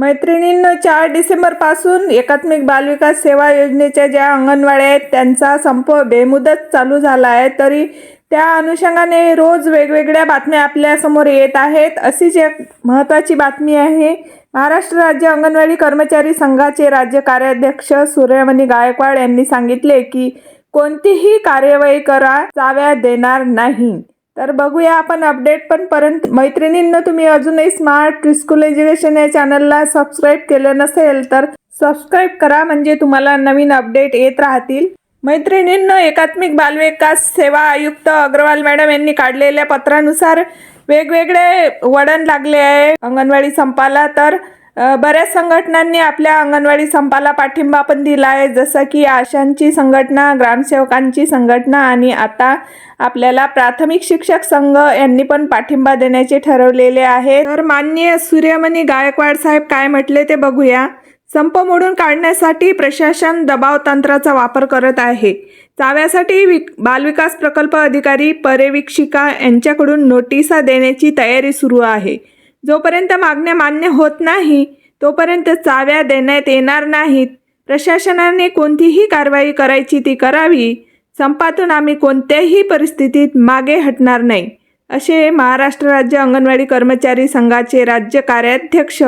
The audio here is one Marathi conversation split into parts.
मैत्रिणींनो चार डिसेंबरपासून एकात्मिक बालविकास सेवा योजनेच्या ज्या अंगणवाड्या आहेत त्यांचा संप बेमुदत चालू झाला आहे. तरी त्या अनुषंगाने रोज वेगवेगळ्या बातम्या आपल्यासमोर येत आहेत. अशीच एक महत्त्वाची बातमी आहे महाराष्ट्र राज्य अंगणवाडी कर्मचारी संघाचे राज्य कार्याध्यक्ष सूर्यमणी गायकवाड यांनी सांगितले की कोणतीही कार्यवाही करा चाव्या देणार नाही. तर बघूया आपण अपडेट पण परंतु. मैत्रिणींना तुम्ही अजूनही स्मार्ट स्कूल एज्युकेशन या चॅनलला सबस्क्राईब केलं नसेल तर सबस्क्राईब करा म्हणजे तुम्हाला नवीन अपडेट येत राहतील. मैत्रिणींना एकात्मिक बालविकास सेवा आयुक्त अग्रवाल मॅडम यांनी काढलेल्या पत्रानुसार वेगवेगळे वळण लागले आहे. अंगणवाडी संपाला तर बऱ्याच संघटनांनी आपल्या अंगणवाडी संपाला पाठिंबा पण दिला आहे जसं की आशांची संघटना ग्रामसेवकांची संघटना आणि आता आपल्याला प्राथमिक शिक्षक संघ यांनी पण पाठिंबा देण्याचे ठरवलेले आहे. तर माननीय सूर्यमणी गायकवाड साहेब काय म्हटले ते बघूया. संप मोडून काढण्यासाठी प्रशासन दबाव तंत्राचा वापर करत आहे. चाव्यासाठी विक बालविकास प्रकल्प अधिकारी पर्यवेक्षिका यांच्याकडून नोटिसा देण्याची तयारी सुरू आहे. जोपर्यंत मागण्या मान्य होत नाही तोपर्यंत चाव्या देण्यात येणार नाहीत. प्रशासनाने कोणतीही कारवाई करायची ती करावी. संपातून आम्ही कोणत्याही परिस्थितीत मागे हटणार नाही. असे महाराष्ट्र राज्य अंगणवाडी कर्मचारी संघाचे राज्य कार्याध्यक्ष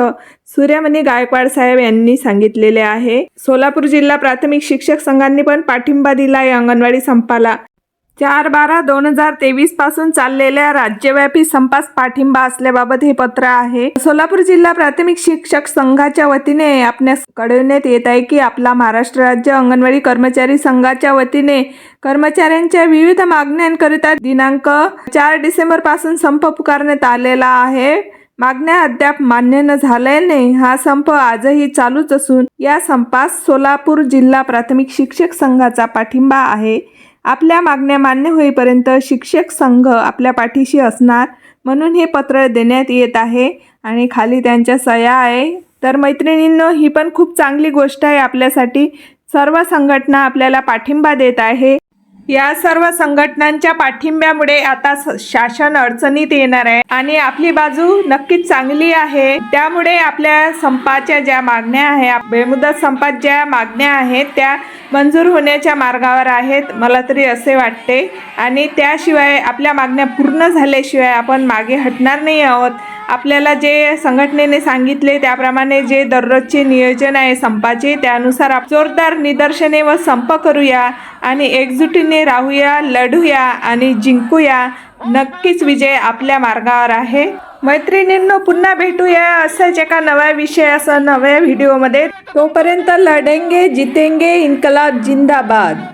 सूर्यमणी गायकवाड साहेब यांनी सांगितलेले आहे. सोलापूर जिल्हा प्राथमिक शिक्षक संघांनी पण पाठिंबा दिला आहे अंगणवाडी संपाला. चार बारा दोन हजार तेवीसपासून चाललेल्या राज्यव्यापी संपास पाठिंबा असल्याबाबत हे पत्र आहे. सोलापूर जिल्हा प्राथमिक शिक्षक संघाच्या वतीने आपणास कळविण्यात येत आहे की आपला महाराष्ट्र राज्य अंगणवाडी कर्मचारी संघाच्या वतीने कर्मचाऱ्यांच्या विविध मागण्यांकरिता दिनांक चार डिसेंबरपासून संप पुकारण्यात आलेला आहे. मागण्या अद्याप मान्य न झाल्याने हा संप आजही चालूच असून या संपास सोलापूर जिल्हा प्राथमिक शिक्षक संघाचा पाठिंबा आहे. आपल्या मागण्या मान्य होईपर्यंत शिक्षक संघ आपल्या पाठीशी असणार म्हणून हे पत्र देण्यात येत आहे. आणि खाली त्यांच्या सह्या आहे. तर मैत्रिणींनो ही पण खूप चांगली गोष्ट आहे आपल्यासाठी. सर्व संघटना आपल्याला पाठिंबा देत आहे. या सर्व संघटनांच्या पाठिंब्यामुळे आता शासन अडचणीत येणार आहे. आणि आपली बाजू नक्कीच चांगली आहे. त्यामुळे आपल्या संपाच्या ज्या मागण्या आहेत बेमुदत संपात ज्या मागण्या आहेत त्या मंजूर होण्याच्या मार्गावर आहेत मला तरी असे वाटते. आणि त्याशिवाय आपल्या मागण्या पूर्ण झाल्याशिवाय आपण मागे हटणार नाही आहोत. आपल्याला जे संघटनेने सांगितले त्याप्रमाणे जे दररोजचे नियोजन आहे संपाचे त्यानुसार आप जोरदार निदर्शने व संप करूया आणि एकजुटीने राहूया लढूया आणि जिंकूया. नक्कीच विजय आपल्या मार्गावर आहे. मैत्रिणींनो पुन्हा भेटूया असंच एका नव्या विषयासह नव्या व्हिडिओमध्ये. तोपर्यंत लढेंगे जितेंगे इन्कलाब जिंदाबाद.